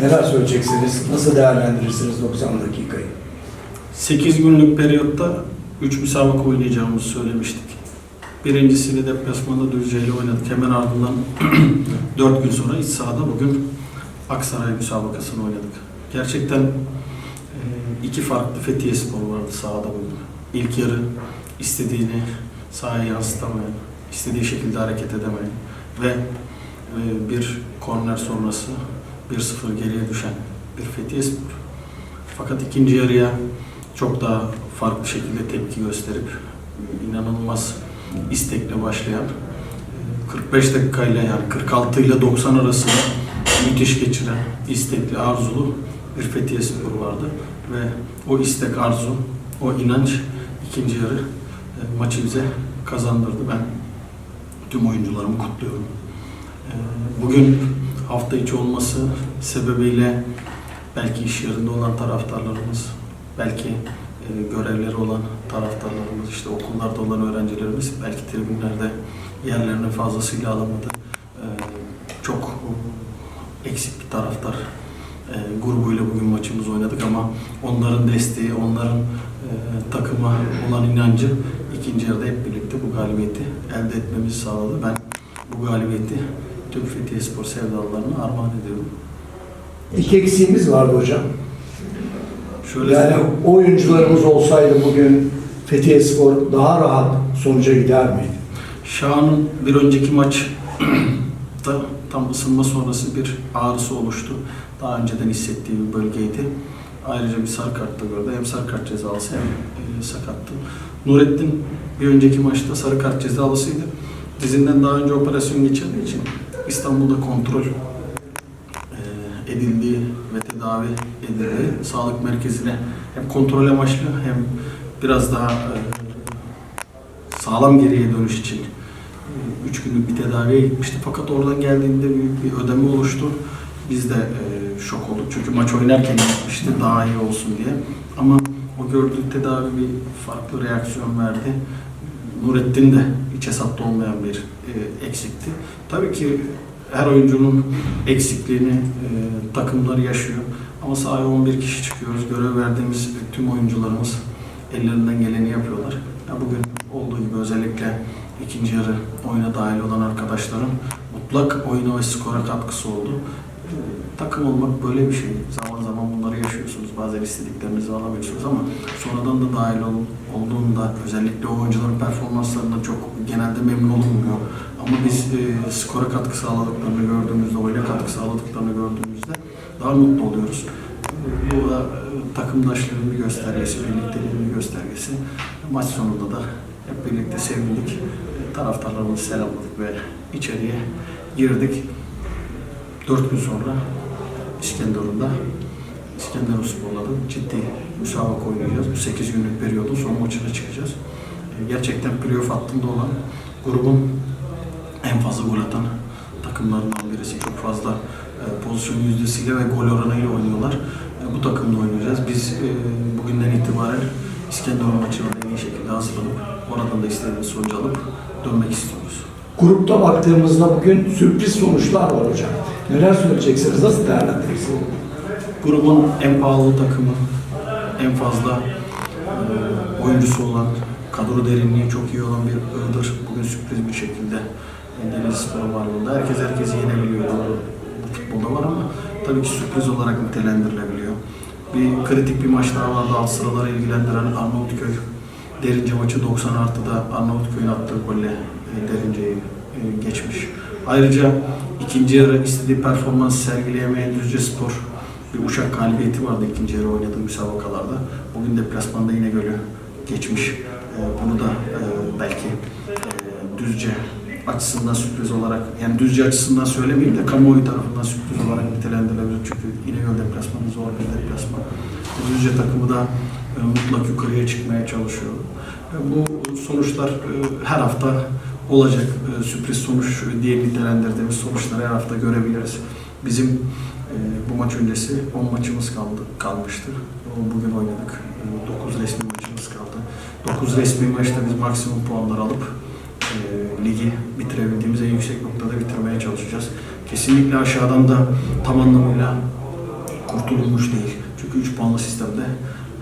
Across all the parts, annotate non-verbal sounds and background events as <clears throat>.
Neler söyleyeceksiniz? Nasıl değerlendirirsiniz 90 dakikayı? 8 günlük periyotta 3 müsabaka oynayacağımızı söylemiştik. Birincisini deplasmanda Düzce ile oynadık. Hemen ardından <clears throat> 4 gün sonra iç sahada bugün Aksaray müsabakasını oynadık. Gerçekten e, iki farklı Fethiye sporu vardı sahada bugün. İlk yarı istediğini sahaya yansıtamayan, istediği şekilde hareket edemeyen ve e, bir korner sonrası 1-0 geriye düşen bir Fethiye spor. Fakat ikinci yarıya çok daha farklı şekilde tepki gösterip inanılmaz istekle başlayan e, 45 dakikayla yani 46 ile 90 arasında müthiş geçiren istekli arzulu bir Fethiye Spor vardı ve o istek arzu, o inanç ikinci yarı e, maçı bize kazandırdı. Ben tüm oyuncularımı kutluyorum. Bugün hafta içi olması sebebiyle belki iş yerinde olan taraftarlarımız, belki e, görevleri olan taraftarlarımız, işte okullarda olan öğrencilerimiz belki tribünlerde yerlerini fazlasıyla alamadı. E, çok eksik bir taraftar e, grubuyla bugün maçımızı oynadık ama onların desteği, onların takıma olan inancı ikinci yarıda hep birlikte bu galibiyeti elde etmemizi sağladı. Ben bu galibiyeti tüm Fethiye Spor sevdalılarına armağan ediyorum. İki eksiğimiz vardı hocam. Şöyle Yani oyuncularımız olsaydı bugün Fethiye Spor daha rahat sonuca gider miydi? Şahan'ın bir önceki maç <clears throat> da tam ısınma sonrası bir ağrısı oluştu. Daha önceden hissettiği bir bölgeydi. Ayrıca bir sarı kart da gördü. Hem sarı kart cezalısı hem e, sakattı. Nurettin bir önceki maçta sarı kart cezalısıydı. Dizinden daha önce operasyon geçirdiği için İstanbul'da kontrol e, edildiği ve tedavi edildiği sağlık merkezine hem kontrol amaçlı hem biraz daha sağlam geriye dönüş için 3 günlük bir tedaviye gitmişti. Fakat oradan geldiğinde büyük bir ödeme oluştu. Biz de şok olduk. Çünkü maç oynarken gitmişti daha iyi olsun diye. Ama o gördüğü tedavi bir farklı reaksiyon verdi. Nurettin de iç hesapta olmayan bir e, eksikti. Tabii ki her oyuncunun eksikliğini e, takımları yaşıyor. Ama sahaya 11 kişi çıkıyoruz. Görev verdiğimiz tüm oyuncularımız ellerinden geleni yapıyorlar. Ya bugün olduğu gibi özellikle ikinci yarı oyuna dahil olan arkadaşların mutlak oyuna ve skora katkısı oldu. Takım olmak böyle bir şey. Zaman zaman bunları yaşıyorsunuz. Bazen istediklerinizi alamıyorsunuz ama sonradan da dahil ol, olduğunda özellikle oyuncuların performanslarından çok genelde memnun olunmuyor. Ama biz e, skora katkı sağladıklarını gördüğümüzde, oyuna katkı sağladıklarını gördüğümüzde daha mutlu oluyoruz. Bu da e, takımdaşlığın bir göstergesi, birlikteliğin bir göstergesi. Maç sonunda da hep birlikte sevindik. Taraftarlarımızı selamladık ve içeriye girdik. Dört gün sonra İskenderun'da İskenderun Spor'la da ciddi müsabaka oynayacağız. Bu 8 günlük periyodun son maçına çıkacağız. E, Gerçekten playoff hattında olan grubun en fazla gol atan takımlarından birisi. Çok fazla e, pozisyon yüzdesiyle ve gol oranıyla oynuyorlar. E, bu takımla oynayacağız. Biz bugünden itibaren İskenderun maçına en iyi şekilde hazırlanıp oradan da istediğimiz sonucu alıp dönmek istiyoruz. Grupta baktığımızda bugün sürpriz sonuçlar var hocam. Neler söyleyeceksiniz? Nasıl değerlendirirsiniz? Grubun en pahalı takımı, en fazla e, oyuncusu olan, kadro derinliği çok iyi olan bir Iğdır bugün sürpriz bir şekilde Denizli Spor varlığında. Herkes herkesi yenebiliyor. Bu futbolda var ama tabii ki sürpriz olarak nitelendirilebiliyor. Bir kritik bir maç daha vardı. Alt sıraları ilgilendiren Arnavutköy. Derince maçı 90 artıda Arnavutköy'ün attığı golle e, Derince'yi e, geçmiş. Ayrıca ikinci yarı istediği performans sergileyemeyen Düzce Spor bir Uşak galibiyeti vardı ikinci yarı oynadığı müsabakalarda. Bugün deplasmanda yine golü geçmiş. E, bunu da e, belki e, Düzce açısından sürpriz olarak, yani Düzce açısından söylemeyeyim de kamuoyu tarafından sürpriz olarak nitelendirilebilir. Çünkü İnegöl deplasmanı zor bir deplasman. Düzce takımı da e, mutlak yukarıya çıkmaya çalışıyor. E, bu sonuçlar e, her hafta olacak. E, sürpriz sonuç diye nitelendirdiğimiz sonuçları her hafta görebiliriz. Bizim e, bu maç öncesi 10 maçımız kaldı kalmıştı. O Bugün oynadık. 9 resmi maçımız kaldı. 9 resmi maçta biz maksimum puanlar alıp e, ligi bitirebildiğimiz en yüksek noktada bitirmeye çalışacağız. Kesinlikle aşağıdan da tam anlamıyla kurtulmuş değil. Çünkü 3 puanlı sistemde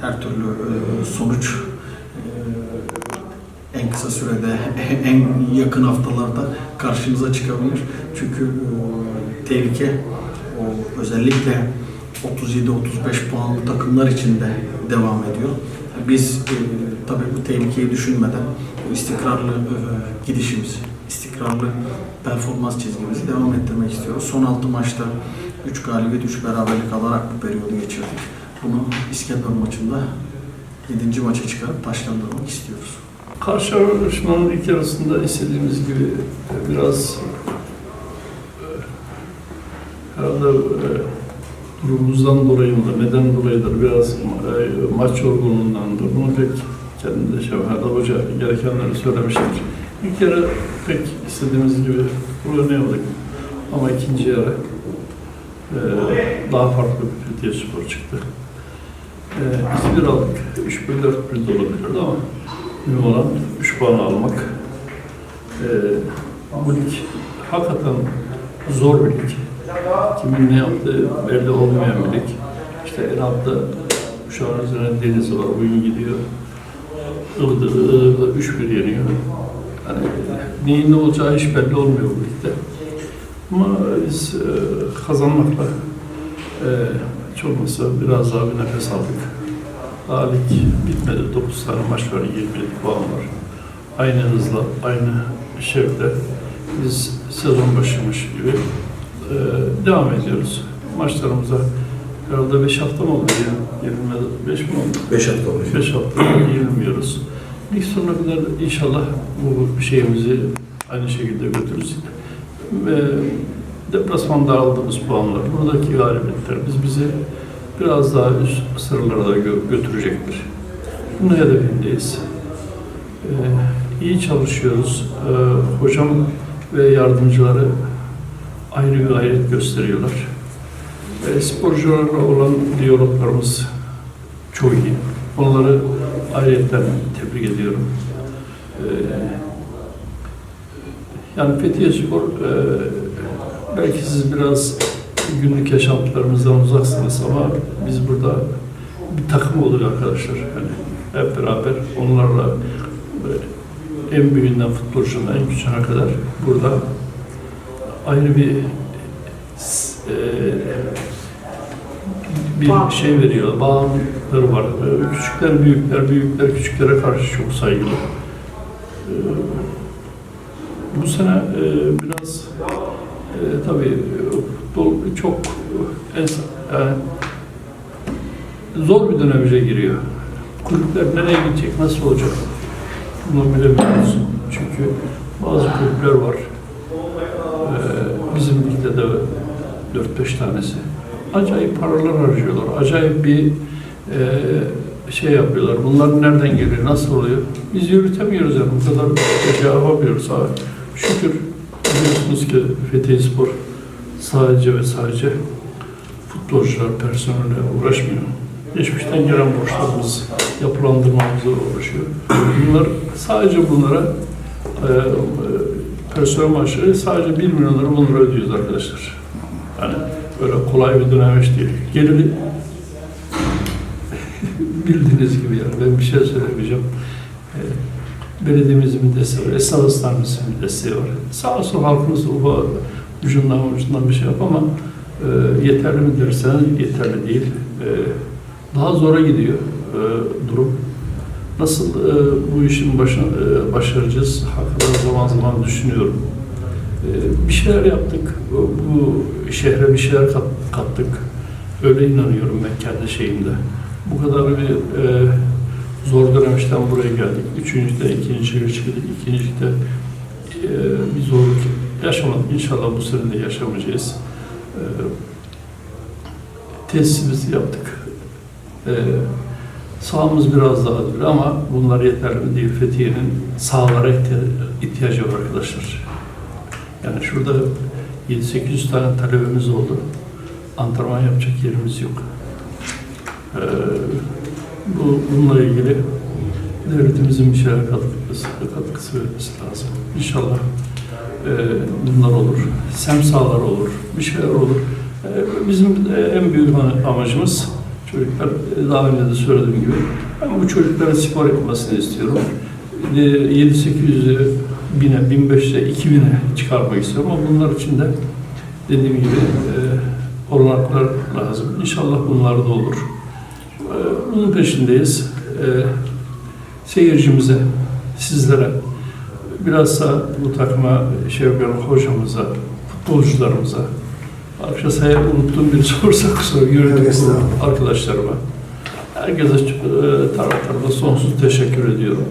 her türlü e, sonuç e, en kısa sürede, <laughs> en yakın haftalarda karşınıza çıkabilir. Çünkü e, tehlike o özellikle 37-35 puanlı takımlar için de devam ediyor. Biz e, tabii bu tehlikeyi düşünmeden bu istikrarlı e, gidişimizi, istikrarlı performans çizgimizi devam ettirmek istiyoruz. Son 6 maçta 3 galibiyet, 3 beraberlik alarak bu periyodu geçirdik. Bunu İskenderun maçında 7. maça çıkarıp taşlandırmak istiyoruz. Karşılaşmanın ilk yarısında istediğimiz gibi biraz e, herhalde e, durumumuzdan dolayı mıdır, neden dolayıdır, biraz e, maç yorgunluğundandır. Bunu pek kendinde var. Erdal Hoca gerekenleri söylemiştir. İlk yarı pek istediğimiz gibi oynayamadık. Ama ikinci yarı e, daha farklı bir Fethiye Spor çıktı. E, 2-1 aldık. 3-1, 4-1 de olabilirdi ama Mühim olan 3 puan almak. Ee, bu lig hakikaten zor bir lig. Kimin ne yaptığı belli olmayan bir lig. İşte en altta şu an üzerine Deniz var, bugün gidiyor. Ilı'da, Ilı'da 3-1 yeniyor. Yani neyin ne olacağı hiç belli olmuyor bu ligde. Ama biz e, kazanmakla e, hiç olmazsa biraz daha bir nefes aldık. Daha lig bitmedi. 9 tane maç var, 20 puan var. Aynı hızla, aynı şevkle biz sezon başlamış gibi e, devam ediyoruz. Maçlarımıza herhalde 5 hafta mı oldu? 20, 5 mi oldu? 5 hafta olmuş. 5 hafta yenilmiyoruz. Lig sonuna kadar inşallah bu şeyimizi aynı şekilde götürürüz. Ve deplasmanda aldığımız puanlar, buradaki galibiyetler biz bizi biraz daha üst sıralara da gö- götürecektir. Bunun hedefindeyiz. Ee, iyi çalışıyoruz. Ee, hocam ve yardımcıları bir gayret gösteriyorlar. Ee, sporcularla olan diyaloglarımız çok iyi. Onları ayrıca tebrik ediyorum. Ee, yani Fethiye Spor e, belki siz biraz günlük yaşantılarımızdan uzaksınız ama biz burada bir takım olduk arkadaşlar. Yani hep beraber onlarla e, en büyüğünden futbolcundan en küçüğüne kadar burada ayrı bir e, bir şey veriyor, bağımlılıkları var. E, Küçükler büyükler, büyükler küçüklere karşı çok saygılı. Bu sene biraz e, tabii çok e, yani zor bir dönemice giriyor. Kulüpler nereye gidecek, nasıl olacak? Bunu bilemiyoruz. Çünkü bazı kulüpler var. Ee, bizim ligde de 4-5 tanesi. Acayip paralar harcıyorlar. Acayip bir e, şey yapıyorlar. Bunlar nereden geliyor, nasıl oluyor? Biz yürütemiyoruz yani. Bu kadar şey yapamıyoruz. Şükür biliyorsunuz ki Fethiye Spor sadece ve sadece futbolcular, personelle uğraşmıyor. Geçmişten gelen borçlarımız, yapılandırmamızla uğraşıyor. Bunlar sadece bunlara e, e, personel maaşları sadece 1 milyon lira bunlara ödüyoruz arkadaşlar. Yani böyle kolay bir dönemeç değil. Geliri <laughs> bildiğiniz gibi yani ben bir şey söylemeyeceğim. Belediyemizin desteği var, esnaf bir desteği var. Sağ olsun halkımız ufa ucundan ucundan bir şey yap ama e, yeterli mi derseniz yeterli değil. E, daha zora gidiyor e, durum. Nasıl e, bu işin başına e, başaracağız? Hakikaten zaman zaman düşünüyorum. E, bir şeyler yaptık. Bu şehre bir şeyler kat, kattık. Öyle inanıyorum ben kendi şeyimde. Bu kadar bir e, zor dönemişten buraya geldik. Üçüncüde, ikinciye çıktık. İkincide e, bir zorluk yaşamadık. İnşallah bu sene de yaşamayacağız. E, tesisimizi yaptık. Ee, sahamız biraz daha azdır ama bunlar yeterli değil. Fethiye'nin sahalara ihti- ihtiyacı var arkadaşlar. Yani şurada 7-800 tane talebimiz oldu. Antrenman yapacak yerimiz yok. Ee, bu, bununla ilgili devletimizin bir şeyler katkısı, katkısı vermesi lazım. İnşallah e, bunlar olur. Sem sahaları olur. Bir şeyler olur. E, Bizim e, en büyük ama- amacımız çocuklar e, daha önce de söylediğim gibi ben bu çocukların spor yapmasını istiyorum. E, 7-800'ü 1000'e, 1500'e, 2000'e çıkarmak istiyorum ama bunlar için de dediğim gibi e, olanaklar lazım. İnşallah bunlar da olur. E, Bunun peşindeyiz. E, Seyircimize, sizlere, bilhassa bu takıma yapan hocamıza, futbolcularımıza, Arkadaşlar unuttuğum bir <laughs> sorsa kusura yönetim Yok, kurulu estağfurullah. arkadaşlarıma. Herkese e, taraftarına sonsuz teşekkür ediyorum.